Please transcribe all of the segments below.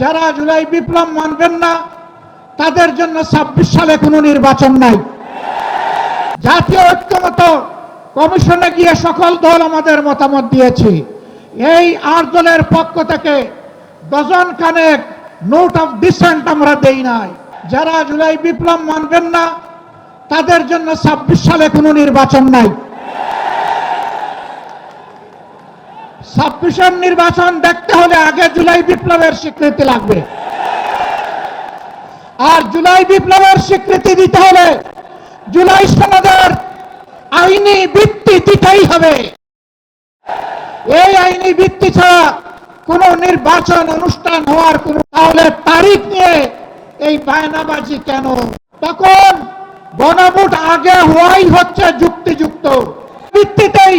যারা জুলাই বিপ্লব মানবেন না, তাদের জন্য ছাব্বিশ সালে কোনো নির্বাচন নাই। জাতীয় ঐক্যমত কমিশনে গিয়ে সকল দল আমাদের মতামত দিয়েছি। এই আট দলের পক্ষ থেকে ডজন খানেক নোট অফ ডিসেন্ট আমরা দেই নাই। যারা জুলাই বিপ্লব মানবেন না, তাদের জন্য ছাব্বিশ সালে কোনো নির্বাচন নাই। ছাব্বিশের নির্বাচন দেখতে হলে আগে জুলাই বিপ্লবের স্বীকৃতি লাগবে। আর জুলাই বিপ্লবের স্বীকৃতি দিতে হলে জুলাই সনদের আইনি ভিত্তি দিতেই হবে। এই আইনি ভিত্তি ছাড়া কোন নির্বাচন অনুষ্ঠান হওয়ার কোন তাহলে তারিখ নিয়ে এই বায়নাবাজি কেন? তখন গণভোট আগে হওয়াই হচ্ছে যুক্তিযুক্ত। ভিত্তিতেই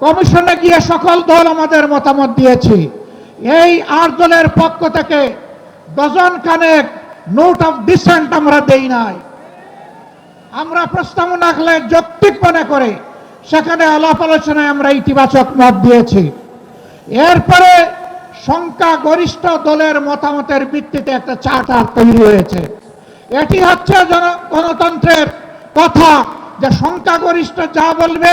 কমিশনে গিয়ে সকল দল আমাদের মতামত দিয়েছি। এই আট দলের পক্ষ থেকে ডজন খানেক নোট অফ ডিসেন্ট আমরা দেই নাই। আমরা প্রস্তাবনা রাখলে যৌক্তিক মনে করে সেখানে আলাপ আলোচনায় আমরা ইতিবাচক মত দিয়েছি। এরপরে সংখ্যা গরিষ্ঠ দলের মতামতের ভিত্তিতে একটা চার্টার তৈরি হয়েছে। এটি হচ্ছে গণতন্ত্রের কথা যে সংখ্যাগরিষ্ঠ যা বলবে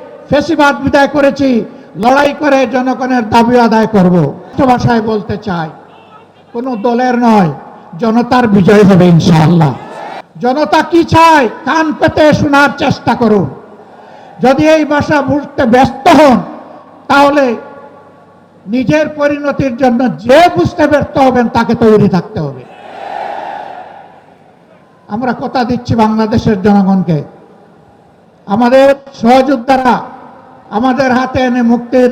ফেসিবাদ বিদায় করেছি, লড়াই করে জনগণের দাবি আদায় করব। ভাষায় বলতে চাই, কোনো দলের নয়, জনতার বিজয় হবে ইনশাআল্লাহ। জনতা কি চায়, কান পেতে শোনার চেষ্টা করুন। যদি এই ভাষা বুঝতে ব্যস্ত হন, তাহলে নিজের পরিণতির জন্য যে বুঝতে ব্যর্থ হবেন, তাকে তৈরি থাকতে হবে। আমরা কথা দিচ্ছি বাংলাদেশের জনগণকে। আমাদের সহযোদ্ধারা আমাদের হাতে এনে মুক্তির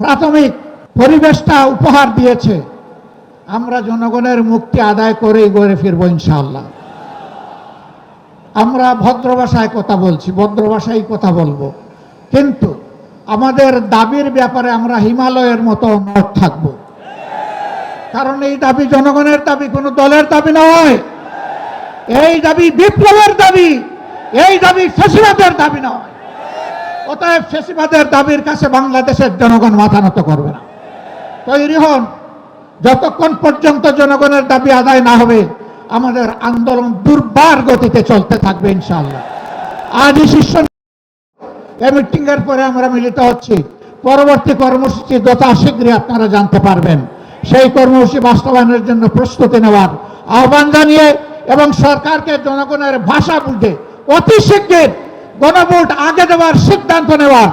প্রাথমিক পরিবেশটা উপহার দিয়েছে। আমরা জনগণের মুক্তি আদায় করেই গড়ে ফিরবো ইনশাল্লাহ আমরা ভদ্র ভাষায় কথা বলছি, ভদ্র ভাষায় কথা বলব। কিন্তু আমাদের দাবির ব্যাপারে আমরা হিমালয়ের মতো অনড় থাকব। কারণ এই দাবি জনগণের দাবি, কোনো দলের দাবি নয়। এই দাবি বিপ্লবের দাবি, এই দাবি ফেসিবাদের দাবি নয়। অতএব ফেসিবাদের দাবির কাছে বাংলাদেশের জনগণ মাথা নত করবে না। তৈরি হন। যতক্ষণ পর্যন্ত জনগণের দাবি আদায় না হবে, আমাদের আন্দোলন দুর্বার গতিতে চলতে থাকবে ইনশাআল্লাহ। আজই শীর্ষ মিটিং এর পরে আমরা মিলিত হচ্ছি। পরবর্তী কর্মসূচি যথা শীঘ্রই আপনারা জানতে পারবেন। সেই কর্মসূচি বাস্তবায়নের জন্য প্রস্তুতি নেওয়ার আহ্বান জানিয়ে এবং সরকারকে জনগণের ভাষা বুঝে অতি শীঘ্র গণভোট আগে দেওয়ার সিদ্ধান্ত নেওয়ার।